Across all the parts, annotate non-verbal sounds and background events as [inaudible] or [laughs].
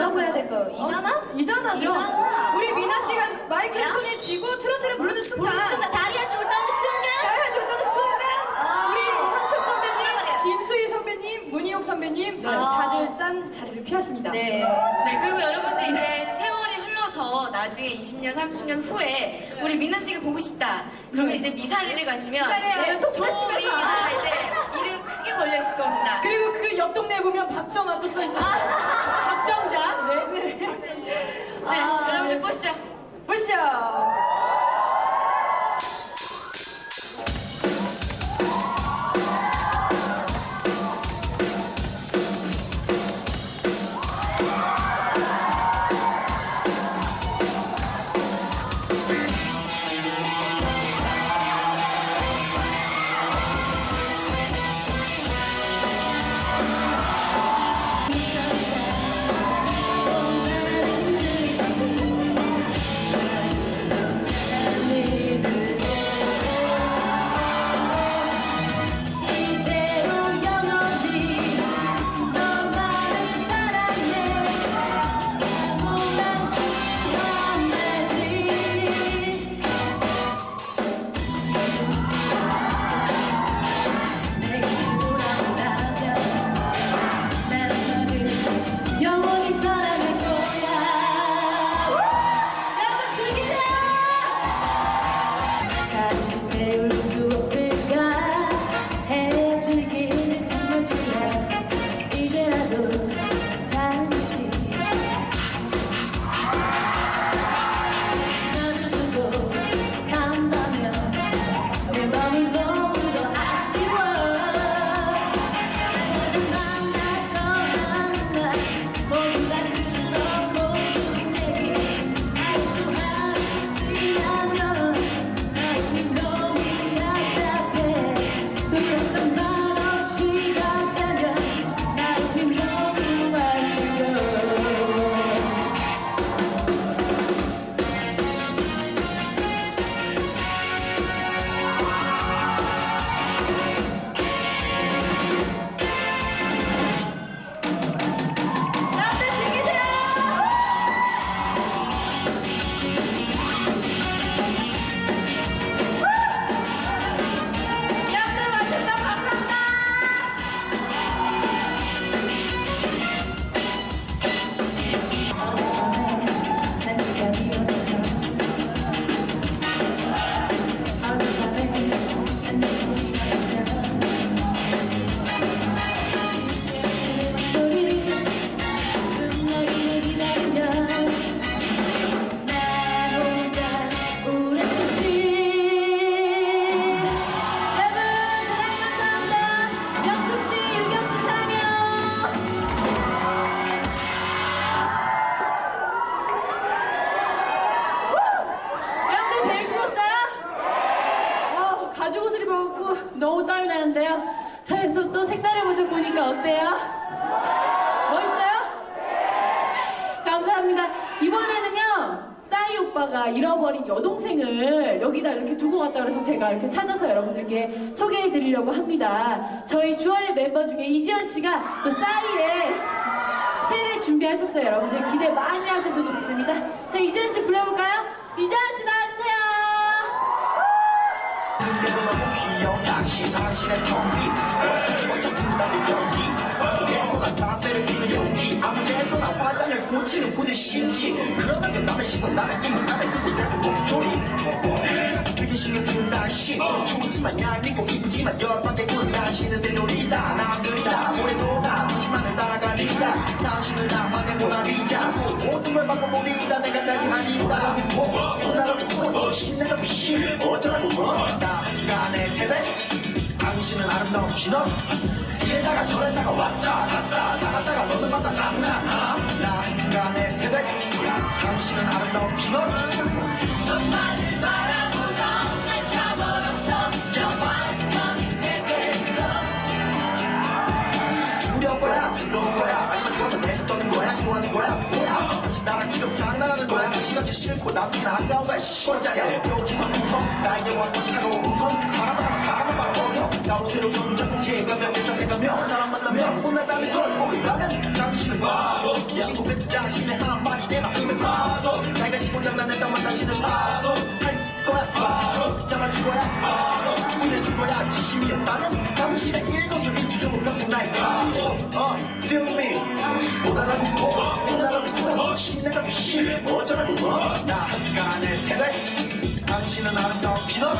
뭐라고 해야 될까요? 어? 이단하죠. 이단아. 우리 미나 씨가 마이크를 야. 손에 쥐고 트로트를 부르는 순간, 우리 순간 다리 한쪽을 떠는 순간 따라 줬다는 순간, 아. 우리 한솔 선배님, 그래요. 김수희 선배님, 문희옥 선배님, 아. 다들 딴 자리를 피하십니다. 네. 네, 그리고 여러분들 이제 세월이 흘러서 나중에 20년, 30년 후에 우리 민아 씨가 보고 싶다. 그러면 네. 이제 미사리를 가시면 미사리 하면 또 저희 집에서. 다 이제 이름 크게 걸려 있을 겁니다. 그리고 그 옆 동네에 보면 박정아 또 써 있어요. 박정자. 네, 네. 네, 아. 여러분들 보시죠. 보시죠. 잃어버린 여동생을 여기다 이렇게 두고 갔다 그래서 제가 이렇게 찾아서 여러분들께 소개해 드리려고 합니다. 저희 주얼리 멤버 중에 이지연 씨가 또 싸이의 새를 준비하셨어요. 여러분들 기대 많이 하셔도 좋습니다. 자, 이지연 씨 불러볼까요? 이지연 당신 당신의 경기. 어찌 분다는 경기. 어디에서나 담배를 피는 용기. 아무 데서나 화장을 고치는 고대 심지. 그러면서 남의 시선 남의 힘을 남의 듣고 작은 목소리. 되게 신경 쓰는 당신 좋지만 얄밉고 이쁘지만 열받게 구는 당신은 내 놀이다. 남들이다. 오래도다 당신만을 따라가리다. 당신은 나만의 모나리자. 모든 걸 바꿔보리다. 내가 자기하리다. 나 를 보고 신내가 미신 어쩌라고 뭐나 시간의 세대 당신은 아름다운 기너 이래다가 저래다가 왔다 갔다 나갔다가 너는 만나 장난하나 나 한순간의 세대 당신은 아름다운 기너 너만을 바라 떠는 거야? 뭐야 나랑 지금 장난하는 거야? 시간이 싫고 남긴 아까운 거야 시원자야. 여기서 우선 나에게 와서 차가운 우선 바라봐 바라봐 바라보며 나로새로 점점 제가며 계속해가며 사람 만나면 오늘 밤이 돌고 있다면 당신은 바보 뱉지 않아 당신의 한마디 내 마음에 파도 내가 지고 장난했다만 다시는 파도 할 거야 바로 잡아줄 거야 바로 일해줄 거야 진심이었다면 당신의 일주종을 겪은 나의 바로 어 feel me. 못 알아보고 신내가 비심 어쩌라고 뭐나 한순간의 세대 당신은 아름다운 피넛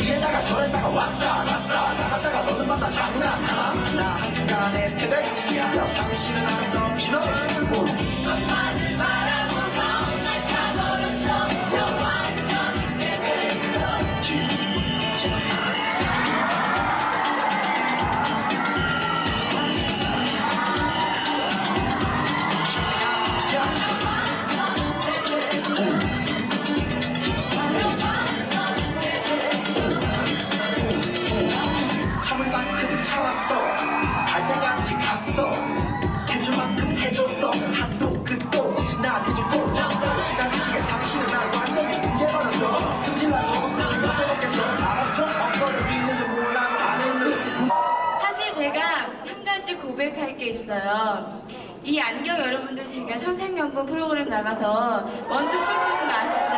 이래다가 저래다가 왔다 갔다 나갔다가 너는 만나 장난하나 나 한순간의 세대. 야 당신은 아름다운 피넛 안경 여러분들 제가 천생연분 프로그램 나가서 먼저 춤추신 거 아시죠?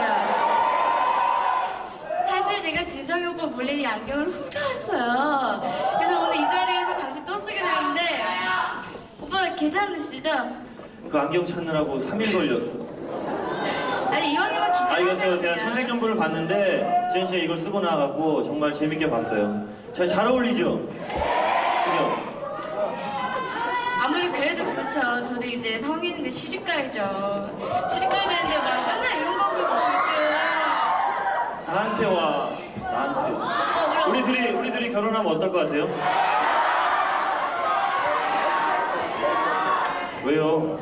사실 제가 진성이 오빠 몰래 이 안경을 훔쳐왔어요. 그래서 오늘 이 자리에서 다시 또 쓰게 되는데 오빠 괜찮으시죠? 그 안경 찾느라고 3일 걸렸어. 아니 이왕이면 기증 아, 이거 저 내가 천생연분을 봤는데, 지현 씨가 이걸 쓰고 나가고 정말 재밌게 봤어요. 잘, 잘 어울리죠? 아무리 그래도 그렇죠. 저도 이제 성인인데 시집 가야죠. 시집 가야 되는데 막 맨날 이런 거 보고 요즘. 나한테 와. 나한테. 우리 둘이, 우리 둘이 결혼하면 어떨 것 같아요? 왜요?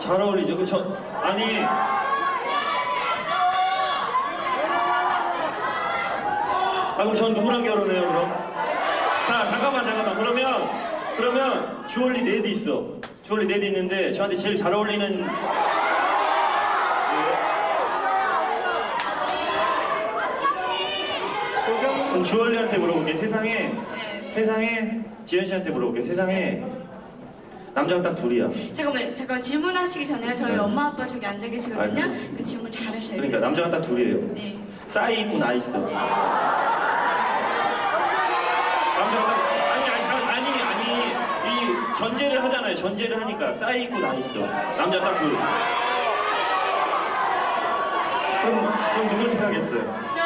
잘 어울리죠? 그쵸? 아니. 아, 그럼 전 누구랑 결혼해요, 그럼? 자, 잠깐만, 잠깐만. 그러면, 그러면, 주얼리 네드 있어. 주얼리 네드 있는데, 저한테 제일 잘 어울리는. 그럼 주얼리한테 물어볼게. 세상에, 네. 세상에, 지현 씨한테 물어볼게. 세상에, 남자가 딱 둘이야. 잠깐만, 잠깐 질문하시기 전에 저희 네. 엄마 아빠 저기 앉아 계시거든요. 아이고. 그 질문 잘하셔야 돼요. 그러니까 남자가 딱 둘이에요. 네. 싸이 있고 나 있어. 남자가 딱 아니 아니 아니 아니 이 전제를 하잖아요. 전제를 하니까 싸이 있고 나 있어. 남자 딱 둘. 그럼 그럼 누굴 택하겠어요? 저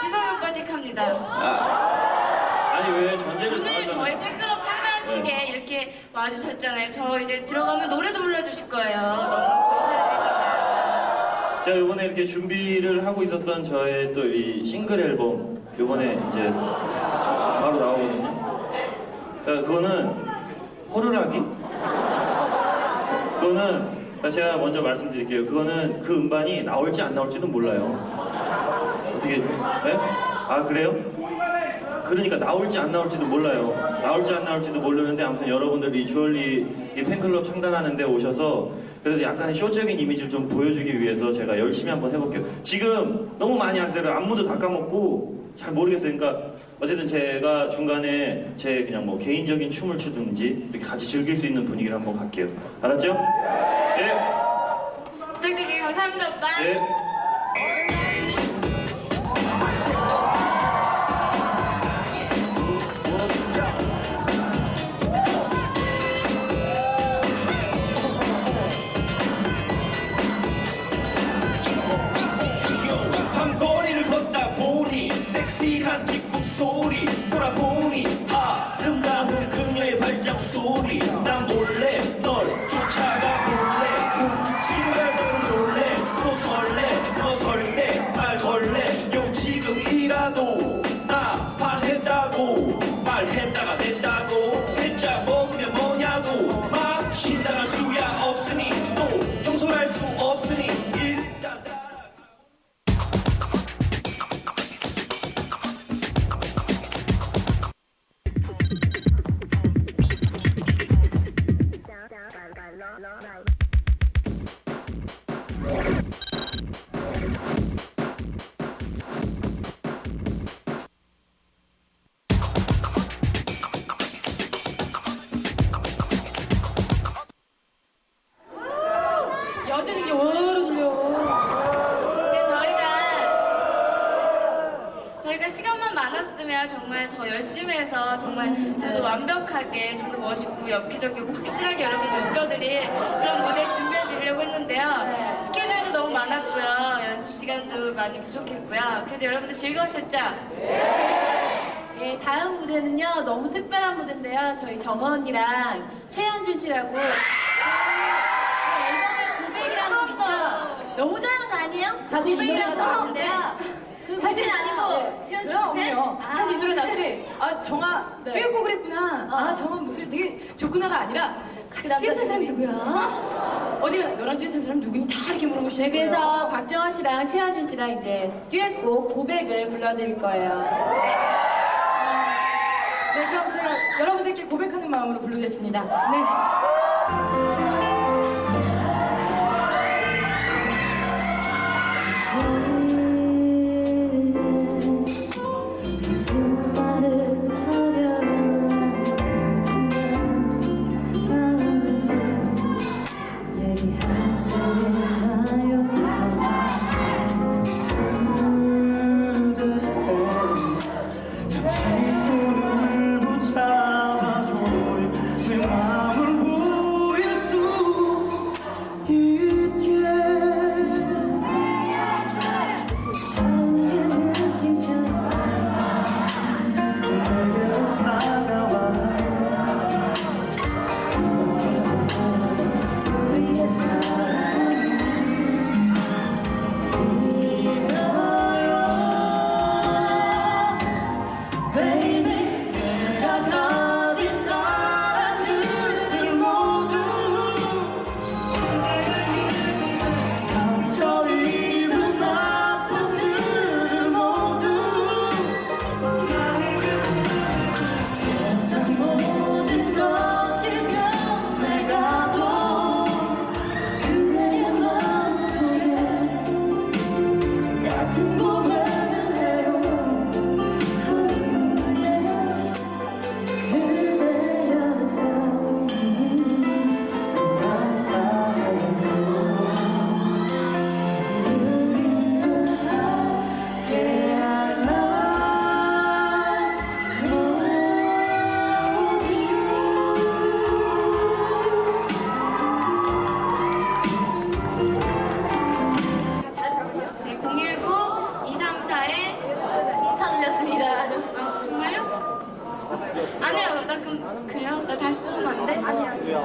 지성이 오빠 택합니다. 아 아니 왜 전제를 다 오늘 하잖아요. 저희 팬클럽 창단식에 이렇게 와주셨잖아요. 저 이제 들어가면 노래도 불러주실 거예요. 너무. 제가 이번에 이렇게 준비를 하고 있었던 저의 또 이 싱글 앨범 이번에 이제 바로 나오거든요. 그러니까 그거는 호루라기? 그거는 제가 먼저 말씀드릴게요. 그거는 그 음반이 나올지 안 나올지도 몰라요. 어떻게? 네? 아 그래요? 그러니까 나올지 안 나올지도 몰라요. 나올지 안 나올지도 모르는데 아무튼 여러분들이 주얼리 이 팬클럽 창단하는데 오셔서 그래도 약간의 쇼적인 이미지를 좀 보여주기 위해서 제가 열심히 한번 해볼게요. 지금 너무 많이 하세요. 안무도 다 까먹고 잘 모르겠어요. 그러니까 어쨌든 제가 중간에 제 그냥 뭐 개인적인 춤을 추든지 이렇게 같이 즐길 수 있는 분위기를 한번 갈게요. 알았죠? 네. 부탁드릴게요. 감사합니다, 오빠. 네. 많이 부족했고요. 그래도 여러분들 즐거우셨죠? 예, 다음 무대는요, 너무 특별한 무대인데요. 저희 정원 언니랑 최현준 씨라고. 그 앨범의 고백이라는 곡 있죠? 너무 잘하는 거 아니에요? 사실 이 노래가 고백이라는 나왔을 곡인데. 때그 사실 아니고, 최현준 씨 팬? 그럼요. 아. 사실 이 노래 나왔을 때, 아, 정아, 네. 듀엣곡을 했구나. 아, 정아 목소리 되게 좋구나가 아니라, 같이 그 듀엣한 사람이. 누구야? 어디가 너랑 듀엣한 사람 누구니? 다 이렇게 물어보시는 네, 거예요. 그래서 박정원 씨랑 최현준 씨랑 이제 듀엣곡 고백을 불러드릴 거예요. 네, 그럼 제가 여러분들께 고백하는 마음으로 부르겠습니다. 네.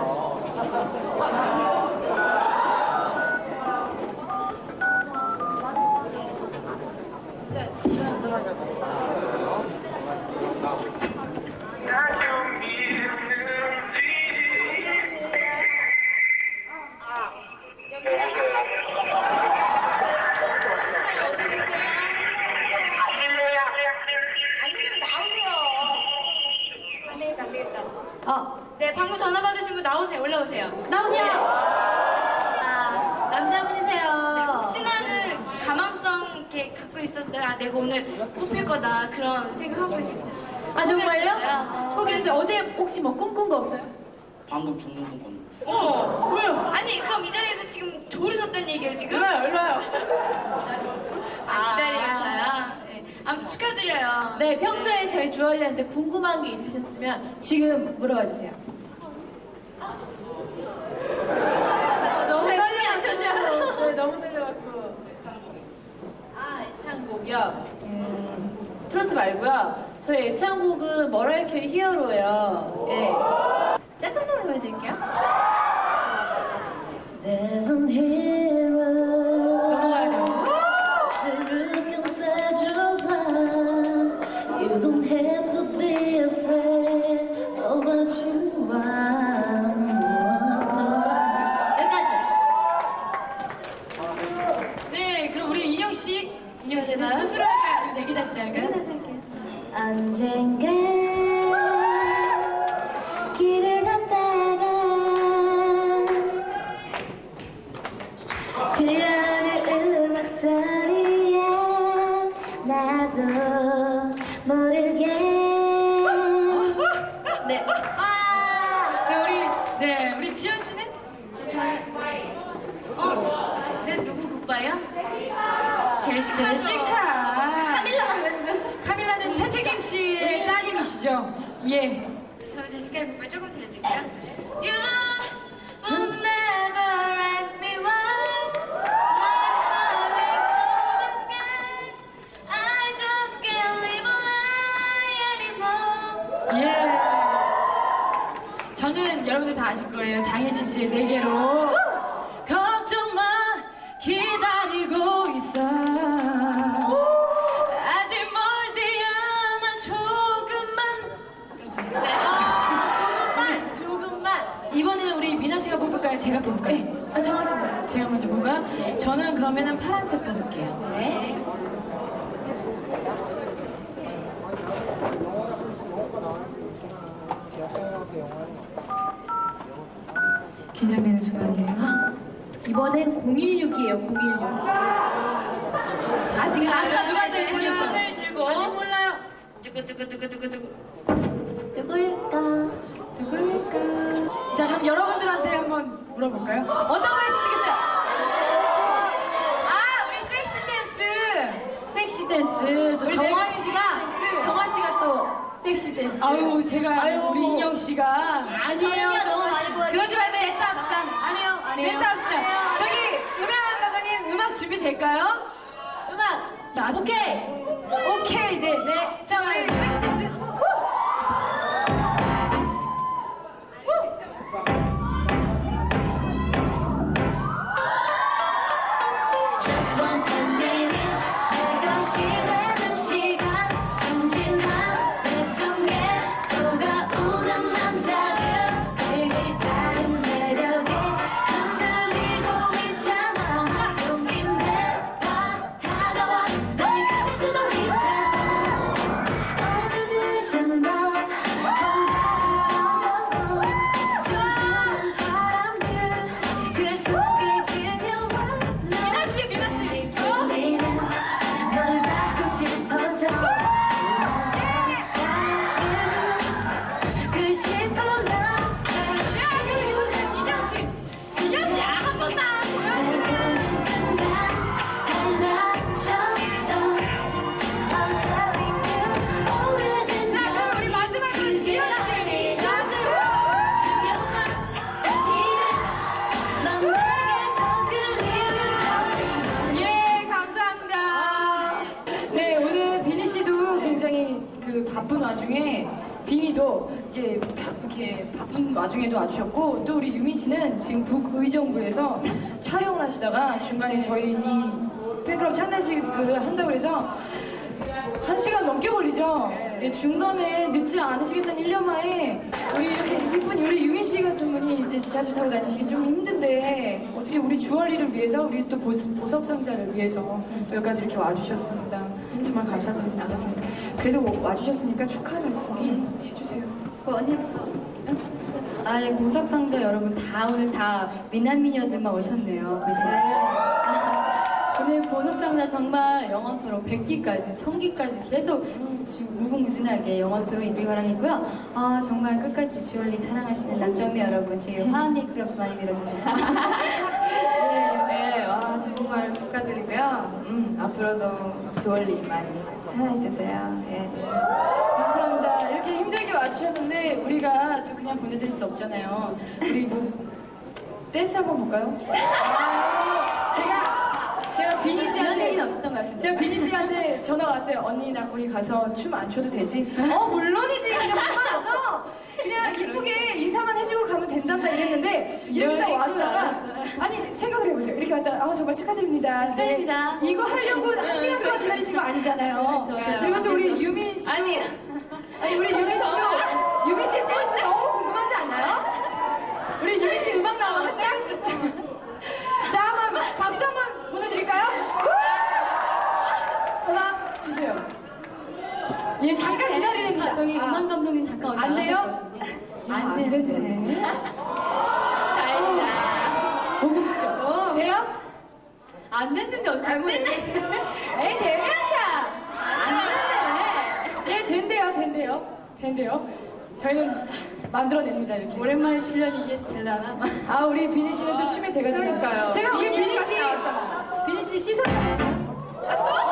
아 아, 내가 오늘 뽑힐 거다. 그런 생각하고 있었어요. 아, 정말요? 포기했어요. 포기했어요. 어제 혹시 뭐 꿈꾼 거 없어요? 방금 죽는 건 건데. 어. 왜요? 아니, 그럼 이 자리에서 지금 조르셨다는 얘기예요, 지금? 일로와요, 일로와요. 아, 기다리셨어요. 네. 아무튼 축하드려요. 네, 평소에 저희 주얼리한테 궁금한 게 있으셨으면 지금 물어봐 주세요. 너무 숨이 안 쉬어져요. 네, 너무 떨려갖고. 아, 애창 곡이요? 음, 트로트 말고요. 저희 애창곡은 머라이큐의 히어로예요. 예. 짧은 노래 보여드릴게요. A hero 들려오는 음악 소리에 나도 모르게 네. 네, 우리, 네, 우리 지현 씨는? 어? 네, 누구 굿바요? 제시카. 제시카. 카밀라. 카밀라는 패태김 씨의 따님이시죠? 하시죠. 예. 저는 여러분들 다 아실 거예요. 장혜진 씨의 네 개로. 걱정 마, 기다리고 있어. 아직 멀지 않아, 조금만. 조금만, 조금만. 이번에는 우리 미나 씨가 뽑을까요? 제가 뽑을까요? 네. 아, 정하시면 제가 먼저 뽑을까요? 저는 그러면은 파란색 뽑을게요. 네. 긴장되는 순간이에요. 이번엔 016이에요, 016. 아직 아싸, 누가 제일 몰라요. 손을 들고 아직 몰라요. 두구두구두구두구두구 누굴까? 누굴까? 자, 그럼 여러분들한테 한번 물어볼까요? 어떤 거 했으면 좋겠어요? 아, 우리 섹시 댄스! 섹시 댄스. 또 우리 정화 네, 씨가, 섹시. 정화 씨가 또 섹시 댄스. 아유, 제가 아유. 우리 인영 씨가 아니에요. 너무 많이. 보여주세요. 그러지 냈다 합시다. 아니에요, 아니에요. 냈다 합시다. 저기 음향 감독님 음악 준비 될까요? 음악. 나 오케이. 오케이, 네, 네. 자, 우리 촬영을 하시다가 중간에 저희 이 팬클럽 창단식을 한다고 해서 한 시간 넘게 걸리죠. 예, 중간에 늦지 않으시겠다는 1년 만에 우리 이렇게 이쁜 우리 유민 씨 같은 분이 이제 지하철 타고 다니시기 좀 힘든데 어떻게 우리 주얼리를 위해서 우리 또 보, 보석 상자를 위해서 여기까지 이렇게 와주셨습니다. 정말 감사드립니다. 그래도 와주셨으니까 축하 말씀 좀 해주세요. 그 언니부터. 아, 예, 보석 상자 여러분 다 오늘 다 미남 미녀들만 오셨네요. 보시면. 아, [laughs] 오늘 보석 상자 정말 영원토록 100기까지, 1000기까지 계속 무궁무진하게 영원토록 인비가랑이고요. 아, 정말 끝까지 주얼리 사랑하시는 남정네 여러분, 지금 화언니 클럽 많이 밀어주세요. [laughs] 네, 네, 와, 정말 축하드리고요. 음, 앞으로도 주얼리 많이 사랑해주세요. 예. 힘들게 와주셨는데 우리가 또 그냥 보내드릴 수 없잖아요. 그리고 댄스 한번 볼까요? 아, 제가 제가 비니 씨한테 얘기는 없었던 것 같은데. 제가 비니 씨한테 전화 왔어요. 언니 나 거기 가서 춤 안 춰도 되지? 어 물론이지. 그냥 와서 그냥 이쁘게 인사만 해주고 가면 된단다 이랬는데 이렇게 딱 왔다가 아니 생각을 해보세요. 이렇게 왔다가 아 정말 축하드립니다. 축하드립니다. 이거 하려고 한 시간 동안 기다리신 거 아니잖아요. 좋아요. 그리고 또 우리 유민 씨 아니, 아니 우리 유민 씨 댄스 너무 궁금하지 않나요? 우리 유민 씨 음악 나오면 한 딱. 자 한번 박수 한번 보내드릴까요? 음악 주세요. 예 잠깐 기다리랍니다. 저기 아, 음악 감독님 잠깐 안 돼요? 안. 된대. 다행이다. 보고 싶죠? 돼요? 안 됐는데 어잘못 에이 되면서 안 되네. 예 된대요 된대요 된대요. 저희는 만들어냅니다 이렇게. 오랜만에 출연이 이게 되려나? 아 우리 비니 씨는 또 춤에 대가지고 그러니까요. 제가 우리 이게 비니 씨. 비니 씨 시선 아 또?